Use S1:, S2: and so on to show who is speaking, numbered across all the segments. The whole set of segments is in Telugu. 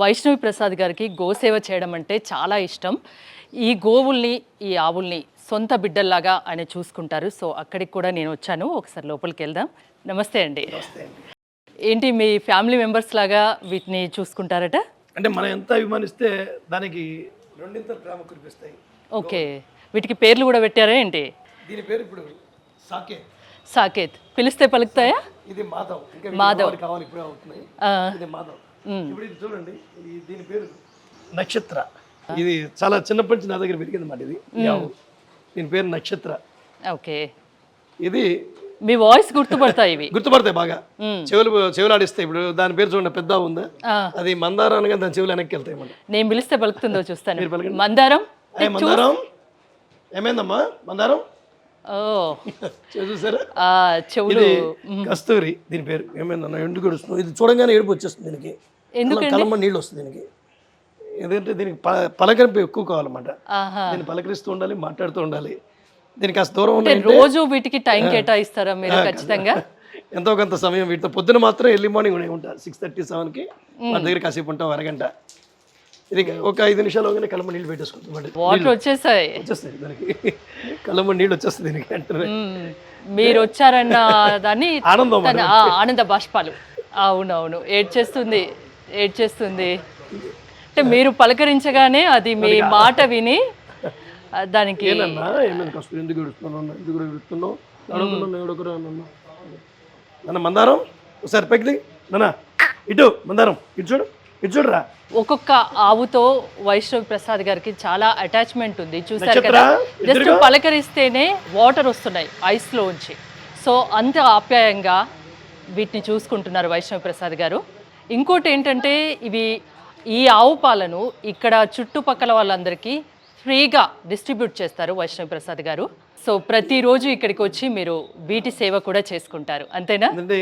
S1: వైష్ణవి ప్రసాద్ గారికి గోసేవ చేయడం అంటే చాలా ఇష్టం. ఈ గోవుల్ని ఈ ఆవుల్ని సొంత బిడ్డల్లాగా ఆయన చూసుకుంటారు. సో అక్కడికి కూడా నేను వచ్చాను. ఒకసారి లోపలికి వెళ్దాం. నమస్తే అండి. ఏంటి మీ ఫ్యామిలీ మెంబర్స్ లాగా వీటిని చూసుకుంటారట?
S2: అంటే మనం ఎంత అభిమానిస్తే దానికి రెండింతలు ప్రేమ కురిపిస్తాయి.
S1: ఓకే. వీటికి పేర్లు కూడా పెట్టారా ఏంటి?
S2: దీని పేరు ఇప్పుడు సాకే
S1: సాకేత్. పిలిస్తే పలుకుతాయా?
S2: ఇది మాధవ్.
S1: మాధవ్.
S2: కావాలి, ఇప్పుడే అవుతున్నాయి. ఇది మాధవ్. ఇప్పుడు ఇది చూడండి దీని పేరు నక్షత్ర. ఇది చాలా చిన్నప్పటి నుంచి నా దగ్గర పెరిగింది మాట ఇది. దీని పేరు నక్షత్ర.
S1: ఓకే.
S2: ఇది
S1: మీ వాయిస్ గుర్తుపడతాయి ఇవి.
S2: గుర్తుపడతాయి బాగా. చెవులు చెవులు ఆడిస్తాయి ఇప్పుడు దాని పేరు చూడండి పెద్ద ఉందా? అది మందారం అనగా దాని చెవులు వెనక్కి వెళ్తాయి
S1: నేను పిలిస్తే పలుకుతుందో చూస్తాను. మందారం?
S2: మందారం? ఏమైందమ్మా? మందారం? చూసారా?
S1: ఆ, చెవులు.
S2: ఇది కస్తూరి దీని పేరు. ఏమైందన్న? ఎండు గడుస్తుంది ఇది చూడంగానే ఏడుపు వచ్చేస్తుంది దీనికి? కలమ్మ నీళ్ళు వస్తుంది దీనికి. ఎందుకంటే దీనికి పలకరింపు ఎక్కువ కావాలన్నమాట. దీన్ని పలకరిస్తూ ఉండాలి మాట్లాడుతూ ఉండాలి. దీనికి కాస్త దూరం
S1: అంటే రోజు వీటికి టైం కేటాయిస్తారా మీరు ఖచ్చితంగా?
S2: ఎంతో కొంత సమయం వీటితో పొద్దున మాత్రం ఎర్లీ మార్నింగ్ ఉంటా. సిక్స్ థర్టీ సెవెన్కి మన దగ్గర కాసేపు ఉంటాం అరగంట. ఇది ఒక ఐదు నిమిషాలు కలమ్మ నీళ్ళు పెట్టేసుకుంటాం.
S1: వాటర్ వచ్చేసాయి.
S2: వచ్చేస్తాయి దానికి. కలమ్మ నీళ్ళు వచ్చేస్తుంది దీనికి
S1: మ్మ్. మీరు వచ్చారన్న దాన్ని
S2: ఆనందం
S1: ఆనంద బాష్పాలు. అవునవును. ఏడ్చేస్తుంది. ఏడ్చేస్తుంది. అంటే మీరు పలకరించగానే అది మీ మాట విని దానికి
S2: ఏనన్నా ఏమైనా కష్టం? ఎందుకు ఏడుస్తున్నావు ఎందుకు ఏడుస్తున్నావు? అడుగుతున్నాను ఏడుకురా అన్న నన్న. మందారం? ఒకసారి నాన్న ఇటు మందారం. ఇటు చూడు. ఇటు చూడరా.
S1: ఒక్కొక్క ఆవుతో వైష్ణవ్ ప్రసాద్ గారికి చాలా అటాచ్మెంట్ ఉంది. చూసారు కదా? జస్ట్ పలకరిస్తేనే వాటర్ వస్తున్నాయి ఐస్లో ఉంచి సో అంత ఆప్యాయంగా వీటిని చూసుకుంటున్నారు వైష్ణవ్ ప్రసాద్ గారు. ఇంకోటి ఏంటంటే ఇవి ఈ ఆవు పాలను ఇక్కడ చుట్టుపక్కల వాళ్ళందరికీ ఫ్రీగా డిస్ట్రిబ్యూట్ చేస్తారు వైష్ణవ్ ప్రసాద్ గారు. సో ప్రతిరోజు ఇక్కడికి వచ్చి మీరు వీటి సేవ కూడా చేసుకుంటారు. అంతేనా?
S2: అంటే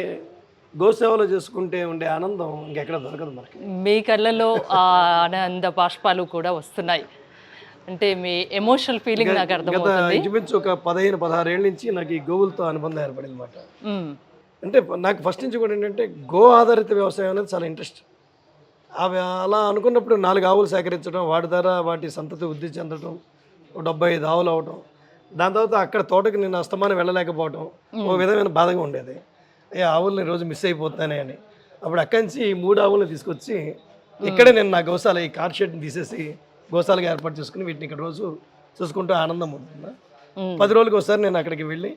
S2: గోసేవలో చేసుకుంటే ఉండే ఆనందం ఇంకెక్కడ దొరకదు మనకి.
S1: మీ కళ్ళలో ఆ ఆనంద బాష్పాలు కూడా వస్తున్నాయి. అంటే మీ ఎమోషనల్ ఫీలింగ్ నాకు అర్థమవుతుంది.
S2: ఇంచుమించు ఒక పదిహేను పదహారు ఏళ్ళ నుంచి నాకు ఈ గోవులతో అనుబంధం ఏర్పడింది అనమాట. అంటే నాకు ఫస్ట్ నుంచి కూడా ఏంటంటే గో ఆధారిత వ్యవసాయం అనేది చాలా ఇంట్రెస్ట్ అవి అలా అనుకున్నప్పుడు నాలుగు ఆవులు సేకరించడం వాటి ద్వారా వాటి సంతతి వృద్ధి చెందడం డెబ్బై ఐదు ఆవులు అవడం దాని తర్వాత అక్కడ తోటకి నేను అస్తమానం వెళ్ళలేకపోవడం ఓ విధమైన బాధగా ఉండేది. ఏ ఆవుల్ని రోజు మిస్ అయిపోతానే అని. అప్పుడు అక్కడి నుంచి ఈ మూడు ఆవులను తీసుకొచ్చి ఇక్కడే నేను నా గోశాల ఈ కార్ షెడ్ని తీసేసి గోశాలగా ఏర్పాటు చేసుకుని వీటిని ఇక్కడ రోజు చూసుకుంటూ ఆనందం
S1: మ్మ్.
S2: పది రోజులకి ఒకసారి నేను అక్కడికి వెళ్ళి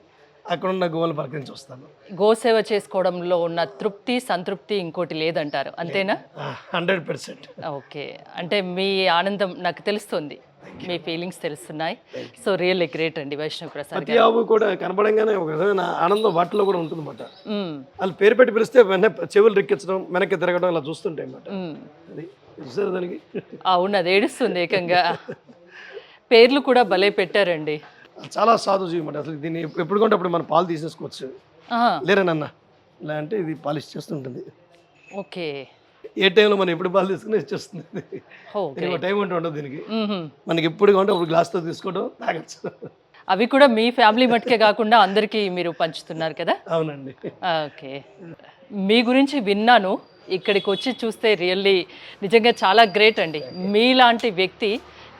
S2: అక్కడ ఉన్న గోవులను పలకరించి వస్తాను.
S1: గోసేవ చేసుకోవడంలో ఉన్న తృప్తి సంతృప్తి ఇంకోటి లేదంటారు. అంతేనా?
S2: Hundred percent.
S1: ఓకే. అంటే మీ ఆనందం నాకు తెలుస్తుంది. మీ ఫీలింగ్స్ తెలుస్తున్నాయి. సో రియల్లీ గ్రేట్ అండి వైష్ణవ్ ప్రసాద్
S2: ప్రతి ఆవు కూడా కనపడంగానే ఒక విధమైన ఆనందం వాటిలో కూడా ఉంటుంది అనమాట. వాళ్ళు పేరు పెట్టి పిలిస్తే వెంటనే చెవులు రిక్కించడం వెనక్కి తిరగడం ఇలా చూస్తుంటాయి చూసారు దానికి?
S1: అవును అది ఏడుస్తుంది ఏకంగా. పేర్లు కూడా భలే పెట్టారండి.
S2: చాలా సాధు జీవమాట అసలు దీన్ని ఎప్పుడు కొంటే అప్పుడు మనం పాలు తీసేసుకోవచ్చు. లేరనన్న ఇలా అంటే ఇది పాలిష్ చేస్తుంటుంది.
S1: ఓకే.
S2: ఏ టైంలో మనం ఎప్పుడు పాలు తీసుకుని ఇచ్చేస్తుంది. దీనికి టైం ఉంటూ ఉండదు దీనికి. మనకి ఎప్పుడు కొంటే అప్పుడు గ్లాస్తో తీసుకోవడం తాగచ్చు.
S1: అవి కూడా మీ ఫ్యామిలీ మట్టుకే కాకుండా అందరికీ మీరు పంచుతున్నారు కదా?
S2: అవునండి.
S1: ఓకే. మీ గురించి విన్నాను. ఇక్కడికి వచ్చి చూస్తే రియల్లీ నిజంగా చాలా గ్రేట్ అండి. మీలాంటి వ్యక్తి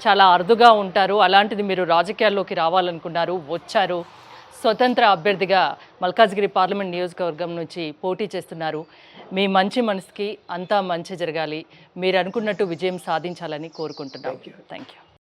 S1: చాలా అరుదుగా ఉంటారు. అలాంటిది మీరు రాజకీయాల్లోకి రావాలనుకున్నారు. వచ్చారు. స్వతంత్ర అభ్యర్థిగా మల్కాజ్గిరి పార్లమెంట్ నియోజకవర్గం నుంచి పోటీ చేస్తున్నారు. మీ మంచి మనసుకి అంతా మంచి జరగాలి. మీరు అనుకున్నట్టు విజయం సాధించాలని కోరుకుంటున్నాం. Thank you